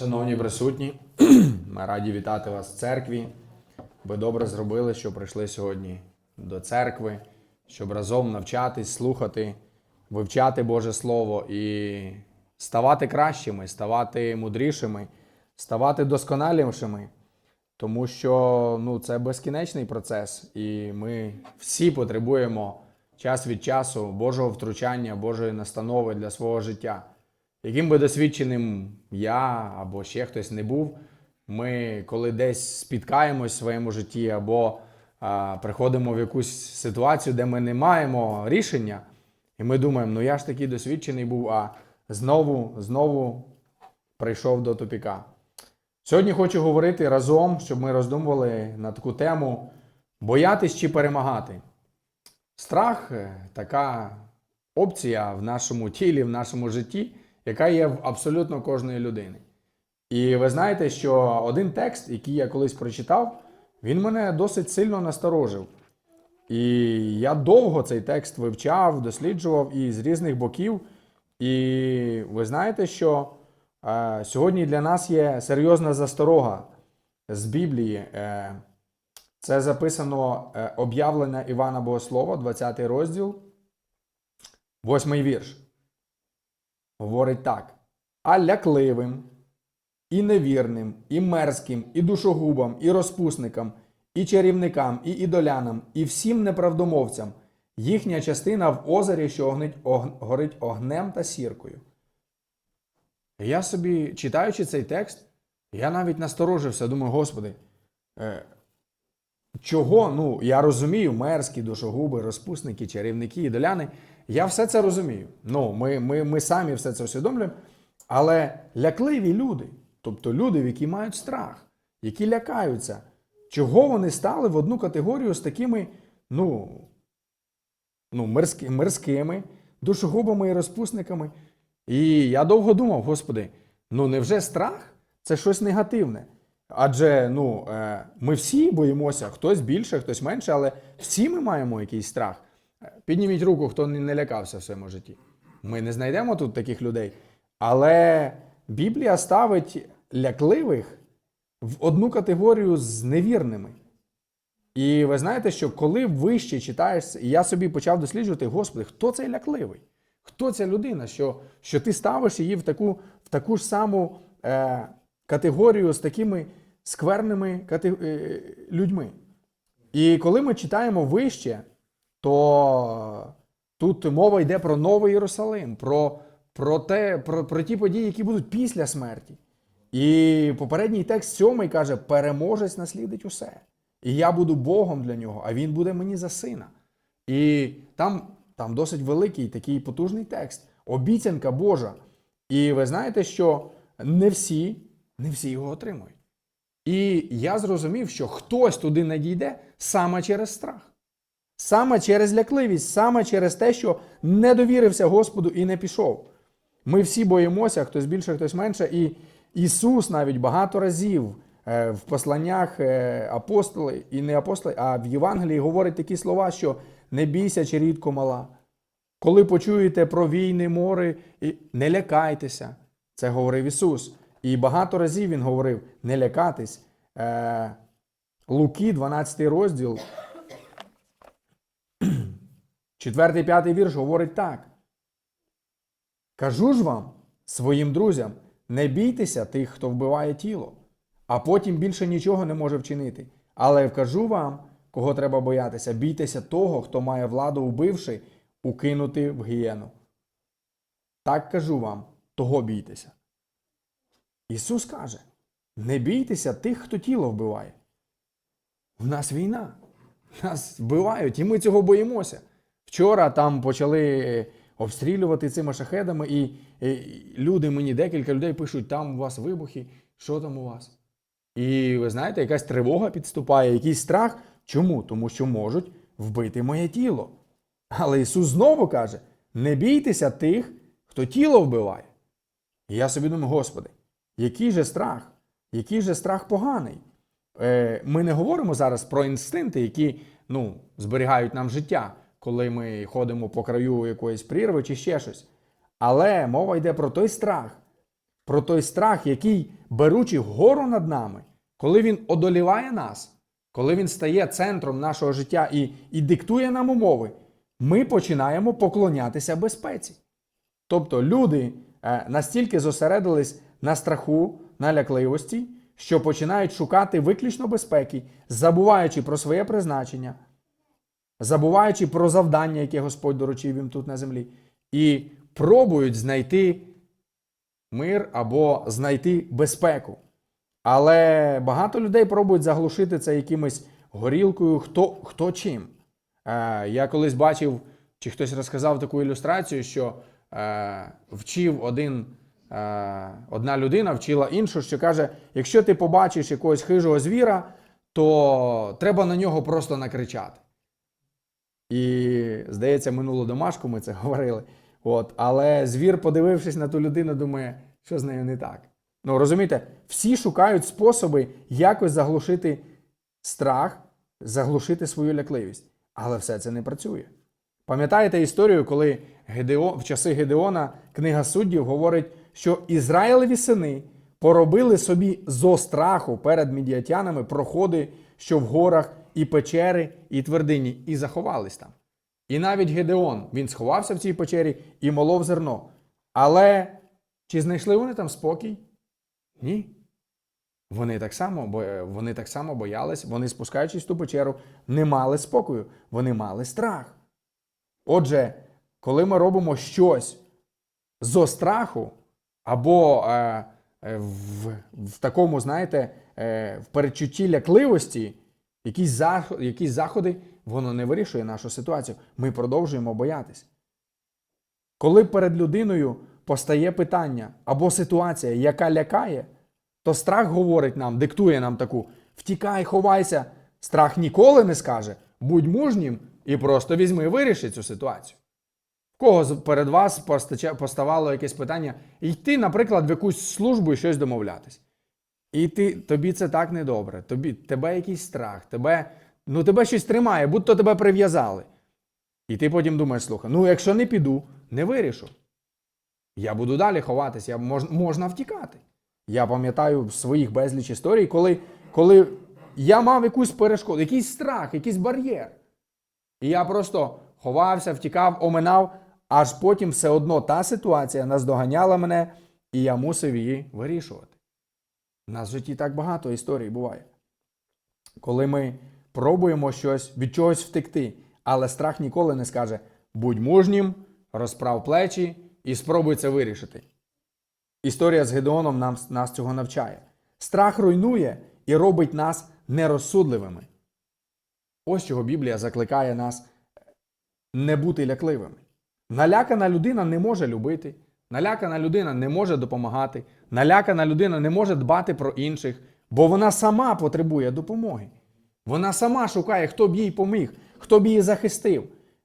Шановні присутні, ми раді вітати вас в церкві. Ви добре зробили, що прийшли сьогодні до церкви, щоб разом навчатись, слухати, вивчати Боже Слово і ставати кращими, ставати мудрішими, ставати досконалішими. Тому що ну, це безкінечний процес, і ми всі потребуємо час від часу Божого втручання, Божої настанови для свого життя. Яким би досвідченим я або ще хтось не був, ми коли десь спіткаємось в своєму житті, або а, приходимо в якусь ситуацію, де ми не маємо рішення, і ми думаємо, ну я ж такий досвідчений був, а знову, знову прийшов до тупіка. Сьогодні хочу говорити разом, щоб ми роздумували на таку тему боятись чи перемагати. Страх е, така опція в нашому тілі, в нашому житті, яка є в абсолютно кожної людини. І ви знаєте, що один текст, який я колись прочитав, він мене досить сильно насторожив. І я довго цей текст вивчав, досліджував і з різних боків. І ви знаєте, що е, сьогодні для нас є серйозна засторога з Біблії. Е, це записано е, об'явлення Івана Богослова, 20 розділ, 8 вірш. Говорить так: а лякливим, і невірним, і мерзким, і душогубам, і розпусникам, і чарівникам, і ідолянам, і всім неправдомовцям їхня частина в озері, що огнить, ог- горить огнем та сіркою. Я собі, читаючи цей текст, я навіть насторожився, думаю, Господи, е, чого? Ну, я розумію, мерзкі, душогуби, розпусники, чарівники, ідоляни. Я все це розумію. Ну, ми, ми, ми самі все це усвідомлюємо. Але лякливі люди, тобто люди, які мають страх, які лякаються, чого вони стали в одну категорію з такими, ну, ну мирськи, мирськими, душогубами і розпусниками. І я довго думав, Господи, ну невже страх це щось негативне? Адже ну, е, ми всі боїмося, хтось більше, хтось менше, але всі ми маємо якийсь страх. Е, Підніміть руку, хто не лякався в своєму житті. Ми не знайдемо тут таких людей. Але Біблія ставить лякливих в одну категорію з невірними. І ви знаєте, що коли вище читаєш, і я собі почав досліджувати, Господи, хто цей лякливий? Хто ця людина, що, що ти ставиш її в таку, в таку ж саму е, категорію з такими скверними е, людьми? І коли ми читаємо вище, то тут мова йде про Новий Єрусалим, про, про, те, про, про ті події, які будуть після смерті. І попередній текст сьомий каже: переможець наслідить усе. І я буду Богом для нього, а він буде мені за сина. І там, там досить великий такий потужний текст, обіцянка Божа. І ви знаєте, що не всі, не всі його отримують. І я зрозумів, що хтось туди не дійде саме через страх, саме через лякливість, саме через те, що не довірився Господу і не пішов. Ми всі боїмося, хтось більше, хтось менше. І Ісус навіть багато разів е, в посланнях е, апостоли, і не апостоли, а в Євангелії говорить такі слова, що не бійся, чи рідко мала. Коли почуєте про війни, мори, і не лякайтеся. Це говорив Ісус. І багато разів Він говорив: не лякатись. Е, Луки, 12 розділ, 4-5 вірш говорить так. Кажу ж вам, своїм друзям, не бійтеся тих, хто вбиває тіло, а потім більше нічого не може вчинити. Але вкажу вам, кого треба боятися, бійтеся того, хто має владу, вбивши, укинути в гієну. Так кажу вам, того бійтеся. Ісус каже: не бійтеся тих, хто тіло вбиває. У нас війна. Нас вбивають, і ми цього боїмося. Вчора там почали обстрілювати цими шахедами, і, люди мені декілька людей пишуть, там у вас вибухи, що там у вас? І ви знаєте, якась тривога підступає, якийсь страх. Чому? Тому що можуть вбити моє тіло. Але Ісус знову каже: не бійтеся тих, хто тіло вбиває. І я собі думаю, Господи, який же страх, який же страх поганий. Е, Ми не говоримо зараз про інстинкти, які ну, зберігають нам життя, коли ми ходимо по краю якоїсь прірви чи ще щось. Але мова йде про той страх, про той страх, який, беручи вгору над нами, коли він одоліває нас, коли він стає центром нашого життя і, і диктує нам умови, ми починаємо поклонятися безпеці. Тобто люди е, настільки зосередились на страху, на лякливості, що починають шукати виключно безпеки, забуваючи про своє призначення, забуваючи про завдання, яке Господь доручив їм тут на землі, і пробують знайти мир або знайти безпеку. Але багато людей пробують заглушити це якимось горілкою, хто, хто чим. Е, я колись бачив, чи хтось розказав таку ілюстрацію, що е, вчив один, одна людина, вчила іншу, що каже: якщо ти побачиш якогось хижого звіра, то треба на нього просто накричати. І, здається, минулу домашку ми це говорили. От, але звір, подивившись на ту людину, думає, що з нею не так. Ну, розумієте, всі шукають способи якось заглушити страх, заглушити свою лякливість. Але все це не працює. Пам'ятаєте історію, коли Гедеон, в часи Гедеона книга суддів говорить, що Ізраїлеві сини поробили собі зо страху перед мідіатянами проходи, що в горах, і печери, і твердині, і заховались там. І навіть Гедеон він сховався в цій печері і молов зерно. Але чи знайшли вони там спокій? Ні. Вони так само, бо- вони так само боялись, вони, спускаючись в ту печеру, не мали спокою, вони мали страх. Отже, коли ми робимо щось зо страху, або е, е, в, в такому, знаєте, е, в передчутті лякливості, якісь, зах, якісь заходи, воно не вирішує нашу ситуацію. Ми продовжуємо боятись. Коли перед людиною постає питання або ситуація, яка лякає, то страх говорить нам, диктує нам таку: втікай, ховайся. Страх ніколи не скаже, будь мужнім і просто візьми і виріши цю ситуацію. Кого перед вас поставало якесь питання йти, наприклад, в якусь службу і щось домовлятись. І ти, тобі це так недобре, тобі, тебе якийсь страх, тебе, ну, тебе щось тримає, будь-то тебе прив'язали. І ти потім думаєш, слухай, ну якщо не піду, не вирішу. Я буду далі ховатися, мож, можна втікати. Я пам'ятаю своїх безліч історій, коли, коли я мав якусь перешкоду, якийсь страх, якийсь бар'єр. І я просто ховався, втікав, оминав, аж потім все одно та ситуація наздоганяла мене, і я мусив її вирішувати. У нас в житті так багато історій буває. Коли ми пробуємо щось від чогось втекти, але страх ніколи не скаже: будь мужнім, розправ плечі і спробуй це вирішити. Історія з Гедеоном нам, нас цього навчає. Страх руйнує і робить нас нерозсудливими. Ось чого Біблія закликає нас не бути лякливими. Налякана людина не може любити, налякана людина не може допомагати, налякана людина не може дбати про інших, бо вона сама потребує допомоги. Вона сама шукає, хто б їй поміг, хто б її захистив.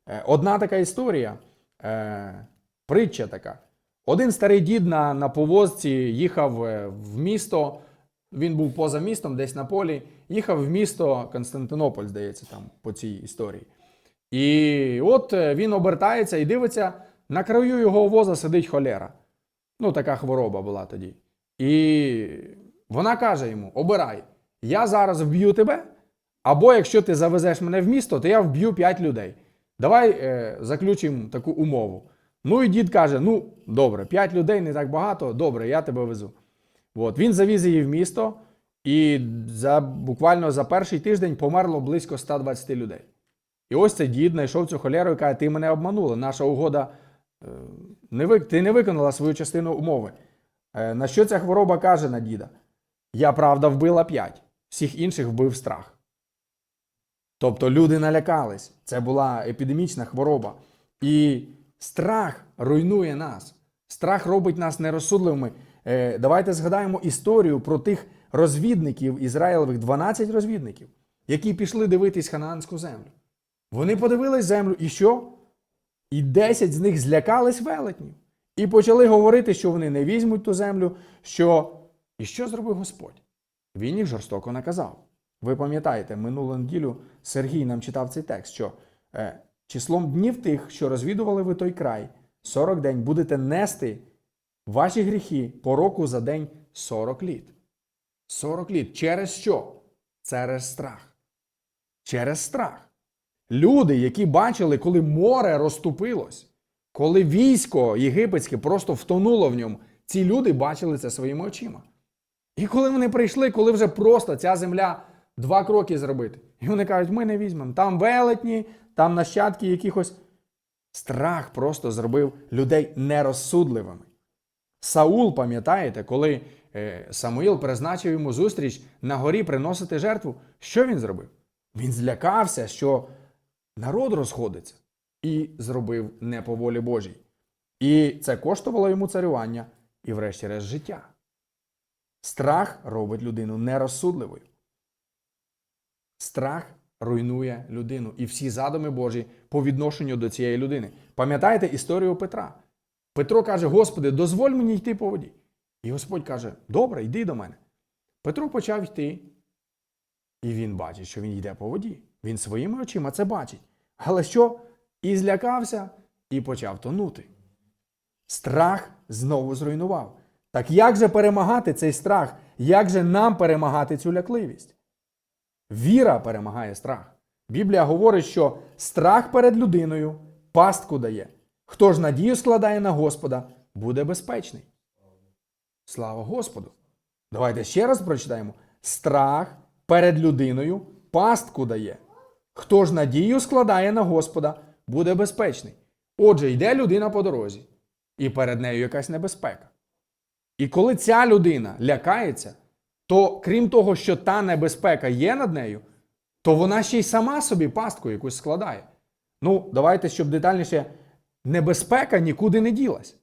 Е, Одна така історія, е, притча така. Один старий дід на, на повозці їхав е, в місто. Він був поза містом, десь на полі. Їхав в місто Константинополь, здається, там по цій історії. І от е, він обертається і дивиться, на краю його воза сидить холера. Ну, така хвороба була тоді. І вона каже йому: обирай, я зараз вб'ю тебе, або якщо ти завезеш мене в місто, то я вб'ю 5 людей. Давай е, заключимо таку умову. Ну і дід каже: ну, добре, 5 людей не так багато, добре, я тебе везу. От, він завіз її в місто, і за, буквально за перший тиждень померло близько 120 людей. І ось цей дід знайшов цю холеру і каже: ти мене обманула, наша угода, е, не ти не виконала свою частину умови. Е, на що ця хвороба каже на діда? Я правда вбила п'ять, всіх інших вбив страх. Тобто люди налякались. Це була епідемічна хвороба. І страх руйнує нас. Страх робить нас нерозсудливими. Е, давайте згадаємо історію про тих розвідників Ізраїлевих, 12 розвідників, які пішли дивитись ханаанську землю. Вони подивились землю, і що? І 10 з них злякались велетнів. І почали говорити, що вони не візьмуть ту землю. що... І що зробив Господь? Він їх жорстоко наказав. Ви пам'ятаєте, минулу неділю Сергій нам читав цей текст, що е, числом днів тих, що розвідували ви той край, 40 день будете нести Ваші гріхи по року за день 40 літ. 40 літ. Через що? Через страх. Через страх. Люди, які бачили, коли море розступилось, коли військо єгипетське просто втонуло в ньому, ці люди бачили це своїми очима. І коли вони прийшли, коли вже просто ця земля два кроки зробити, і вони кажуть, ми не візьмемо. Там велетні, там нащадки якихось. Страх просто зробив людей нерозсудливими. Саул, пам'ятаєте, коли е, Самуїл призначив йому зустріч на горі приносити жертву, що він зробив? Він злякався, що народ розходиться, і зробив не по волі Божій. І це коштувало йому царювання і, врешті-решт, життя. Страх робить людину нерозсудливою. Страх руйнує людину і всі задуми Божі по відношенню до цієї людини. Пам'ятаєте історію Петра? Петро каже: Господи, дозволь мені йти по воді. І Господь каже: Добре, йди до мене. Петро почав йти, і він бачить, що він йде по воді. Він своїми очима це бачить. Але що? І злякався, і почав тонути. Страх знову зруйнував. Так як же перемагати цей страх? Як же нам перемагати цю лякливість? Віра перемагає страх. Біблія говорить, що страх перед людиною пастку дає. Хто ж надію складає на Господа, буде безпечний. Слава Господу! Давайте ще раз прочитаємо. Страх перед людиною пастку дає. Хто ж надію складає на Господа, буде безпечний. Отже, йде людина по дорозі, і перед нею якась небезпека. І коли ця людина лякається, то крім того, що та небезпека є над нею, то вона ще й сама собі пастку якусь складає. Ну, давайте, щоб детальніше, небезпека нікуди не ділась.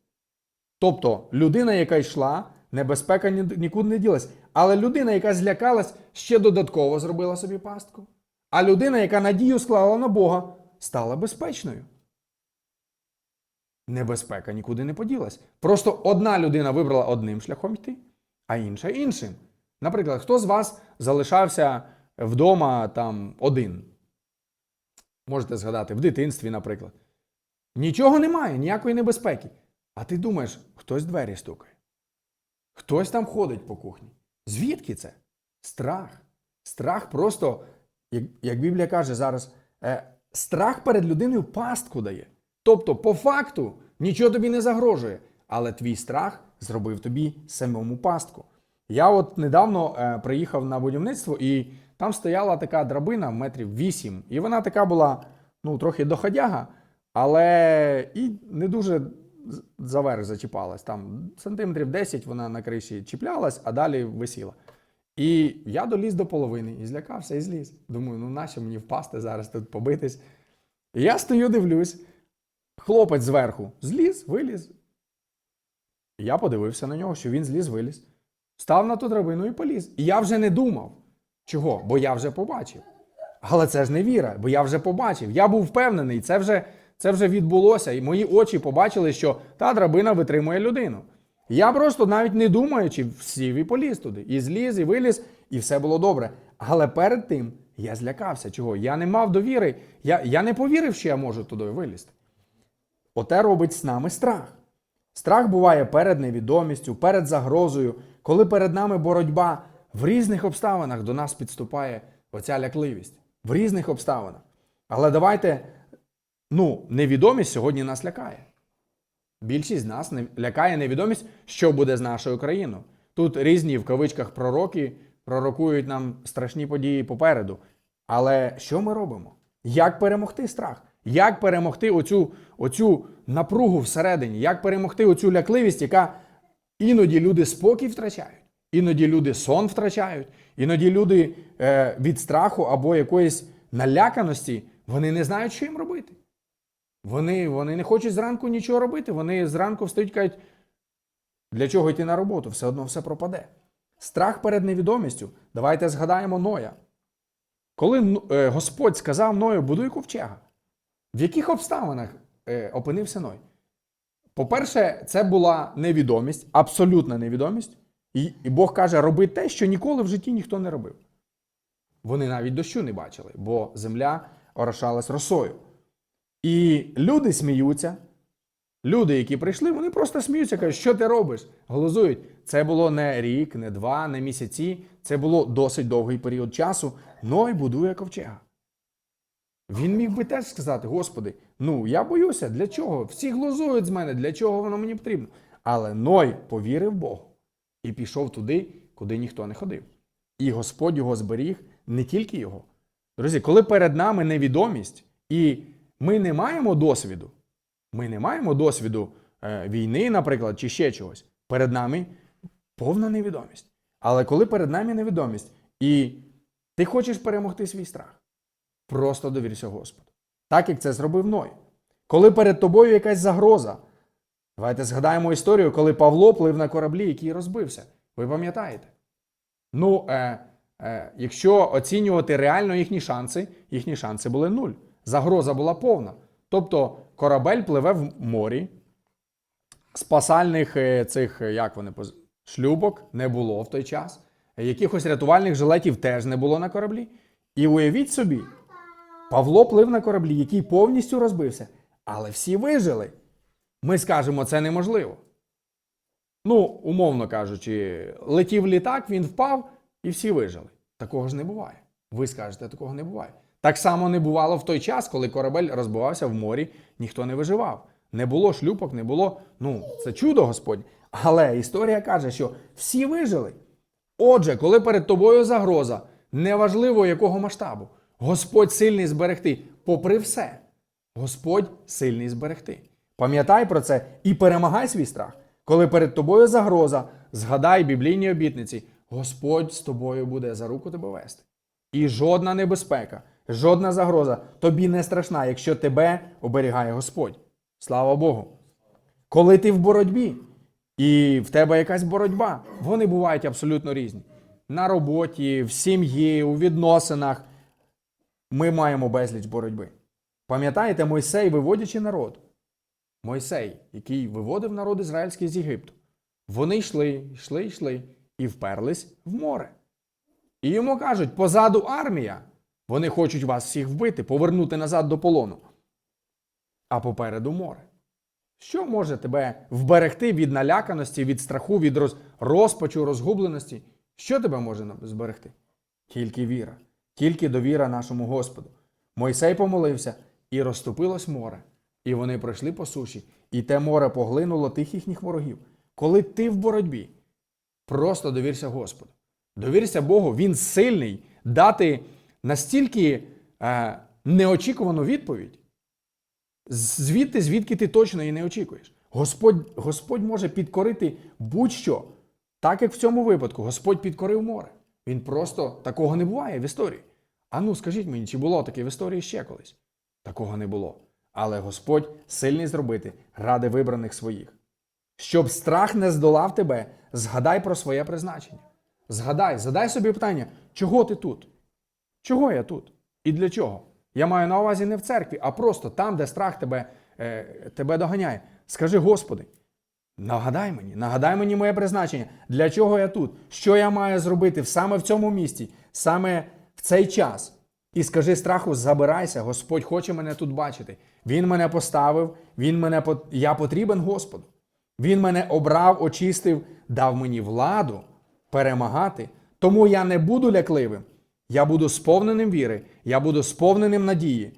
Тобто людина, яка йшла, небезпека нікуди не ділась. Але людина, яка злякалась, ще додатково зробила собі пастку. А людина, яка надію склала на Бога, стала безпечною. Небезпека нікуди не поділась. Просто одна людина вибрала одним шляхом йти, а інша іншим. Наприклад, хто з вас залишався вдома там один? Можете згадати, в дитинстві, наприклад. Нічого немає, ніякої небезпеки. А ти думаєш, хтось двері стукає. Хтось там ходить по кухні. Звідки це? Страх. Страх просто, як, як Біблія каже зараз, е, страх перед людиною пастку дає. Тобто, по факту, нічого тобі не загрожує, але твій страх зробив тобі самому пастку. Я от недавно е, приїхав на будівництво, і там стояла така драбина метрів 8, і вона така була ну, трохи доходяга, але і не дуже заверх зачіпалась. Там сантиметрів 10 вона на криші чіплялась, а далі висіла. І я доліз до половини і злякався і зліз. Думаю, ну нащо мені впасти зараз тут побитись. І я стою, дивлюсь, хлопець зверху зліз, виліз. Я подивився на нього, що він зліз, виліз. Став на ту драбину і поліз. І я вже не думав. Чого? Бо я вже побачив. Але це ж не віра, бо я вже побачив. Я був впевнений, це вже, це вже відбулося, і мої очі побачили, що та драбина витримує людину. Я просто навіть не думаючи, сів і поліз туди. І зліз, і виліз, і все було добре. Але перед тим я злякався. Чого? Я не мав довіри, я, я не повірив, що я можу туди вилізти. Оте робить з нами страх. Страх буває перед невідомістю, перед загрозою, коли перед нами боротьба в різних обставинах до нас підступає оця лякливість. В різних обставинах. Але давайте, ну, невідомість сьогодні нас лякає. Більшість з нас не- лякає невідомість, що буде з нашою країною. Тут різні в кавичках пророки пророкують нам страшні події попереду. Але що ми робимо? Як перемогти страх? Як перемогти оцю, оцю напругу всередині? Як перемогти оцю лякливість, яка іноді люди спокій втрачають, іноді люди сон втрачають, іноді люди е, від страху або якоїсь наляканості вони не знають, що їм робити. Вони, вони не хочуть зранку нічого робити. Вони зранку встають і кажуть, для чого йти на роботу? Все одно все пропаде. Страх перед невідомістю. Давайте згадаємо Ноя. Коли е, Господь сказав Ною, будуй ковчега, в яких обставинах е, опинився Ной? По-перше, це була невідомість, абсолютна невідомість. І Бог каже, роби те, що ніколи в житті ніхто не робив. Вони навіть дощу не бачили, бо земля орошалась росою. І люди сміються, Люди, які прийшли, вони просто сміються, кажуть, що ти робиш? Глузують. Це було не рік, не два, не місяці. Це було досить довгий період часу. Ной будує ковчега. Він міг би теж сказати: Господи, ну я боюся, для чого? Всі глузують з мене, для чого воно мені потрібно? Але Ной повірив Богу і пішов туди, куди ніхто не ходив. І Господь його зберіг, не тільки його. Друзі, коли перед нами невідомість, і ми не маємо досвіду, ми не маємо досвіду е, війни, наприклад, чи ще чогось. Перед нами повна невідомість. Але коли перед нами невідомість, і ти хочеш перемогти свій страх, просто довірся Господу. Так як це зробив Ной. Коли перед тобою якась загроза, давайте згадаємо історію, коли Павло плив на кораблі, який розбився. Ви пам'ятаєте? Ну, е, е, якщо оцінювати реально їхні шанси, їхні шанси були нуль. Загроза була повна. Тобто корабель пливе в морі, спасальних е, цих, е, як вони, шлюбок не було в той час, якихось рятувальних жилетів теж не було на кораблі. І уявіть собі, Павло плив на кораблі, який повністю розбився, але всі вижили. Ми скажемо, це неможливо. Ну, умовно кажучи, летів літак, він впав і всі вижили. Такого ж не буває. Ви скажете, такого не буває. Так само не бувало в той час, коли корабель розбивався в морі, ніхто не виживав. Не було шлюпок, не було. Ну, це чудо Господь. Але історія каже, що всі вижили. Отже, коли перед тобою загроза, неважливо якого масштабу, Господь сильний зберегти, попри все. Господь сильний зберегти. Пам'ятай про це і перемагай свій страх. Коли перед тобою загроза, згадай біблійні обітниці, Господь з тобою буде за руку тебе вести. І жодна небезпека, жодна загроза тобі не страшна, якщо тебе оберігає Господь. Слава Богу! Коли ти в боротьбі, і в тебе якась боротьба, вони бувають абсолютно різні. На роботі, в сім'ї, у відносинах ми маємо безліч боротьби. Пам'ятаєте, Мойсей, виводячи народ, Мойсей, який виводив народ ізраїльський з Єгипту, вони йшли, йшли, йшли і вперлись в море. І йому кажуть: позаду армія, вони хочуть вас всіх вбити, повернути назад до полону. А попереду море. Що може тебе вберегти від наляканості, від страху, від роз... розпачу, розгубленості? Що тебе може зберегти? Тільки віра, тільки довіра нашому Господу. Мойсей помолився, і розступилось море, і вони пройшли по суші, і те море поглинуло тих їхніх ворогів. Коли ти в боротьбі, просто довірся Господу. Довірся Богу, Він сильний дати настільки е, неочікувану відповідь, звідти, звідки ти точно її не очікуєш. Господь, Господь може підкорити будь-що. Так як в цьому випадку Господь підкорив море. Він просто такого не буває в історії. А ну скажіть мені, чи було таке в історії ще колись? Такого не було. Але Господь сильний зробити ради вибраних своїх. Щоб страх не здолав тебе, згадай про своє призначення. Згадай, задай собі питання, чого ти тут? Чого я тут? І для чого? Я маю на увазі не в церкві, а просто там, де страх тебе, е, тебе доганяє. Скажи, Господи, нагадай мені, нагадай мені моє призначення, для чого я тут, що я маю зробити саме в цьому місці, саме в цей час. І скажи страху, забирайся, Господь хоче мене тут бачити. Він мене поставив, він мене, я потрібен Господу. Він мене обрав, очистив, дав мені владу перемагати. Тому я не буду лякливим. Я буду сповненим віри, я буду сповненим надії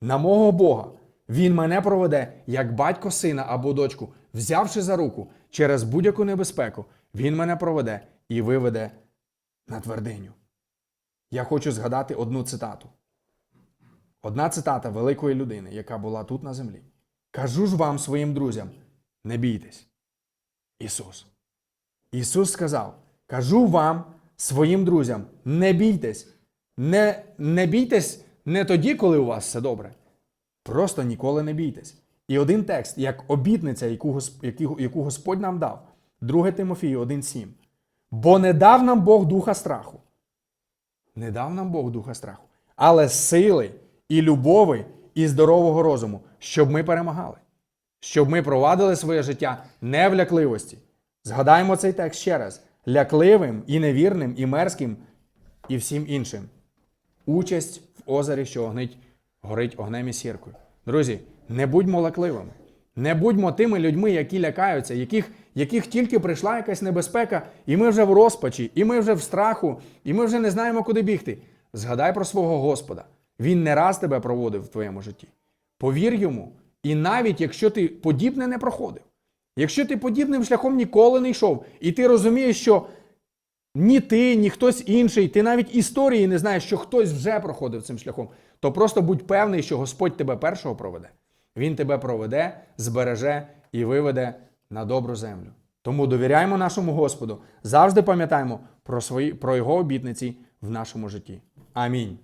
на мого Бога. Він мене проведе як батько сина або дочку, взявши за руку через будь-яку небезпеку, він мене проведе і виведе на твердиню. Я хочу згадати одну цитату. Одна цитата великої людини, яка була тут на землі. Кажу ж вам своїм друзям, не бійтесь. Ісус. Ісус сказав: Кажу вам, своїм друзям, не бійтесь. Не, не бійтесь не тоді, коли у вас все добре. Просто ніколи не бійтесь. І один текст, як обітниця, яку, яку, Господь нам дав, 2 Тимофію 1,7. Бо не дав нам Бог духа страху. Не дав нам Бог духа страху, але сили і любові і здорового розуму, щоб ми перемагали, щоб ми провадили своє життя не в лякливості. Згадаємо цей текст ще раз: лякливим і невірним, і мерзким, і всім іншим. Участь в озері, що огнить, горить огнем і сіркою. Друзі, не будьмо лакливими, Не будьмо тими людьми, які лякаються, яких, яких тільки прийшла якась небезпека, і ми вже в розпачі, і ми вже в страху, і ми вже не знаємо, куди бігти. Згадай про свого Господа. Він не раз тебе проводив в твоєму житті. Повір йому, і навіть якщо ти подібне не проходив, якщо ти подібним шляхом ніколи не йшов, і ти розумієш, що ні ти, ні хтось інший, ти навіть історії не знаєш, що хтось вже проходив цим шляхом, то просто будь певний, що Господь тебе першого проведе. Він тебе проведе, збереже і виведе на добру землю. Тому довіряємо нашому Господу, завжди пам'ятаємо про, свої, про Його обітниці в нашому житті. Амінь.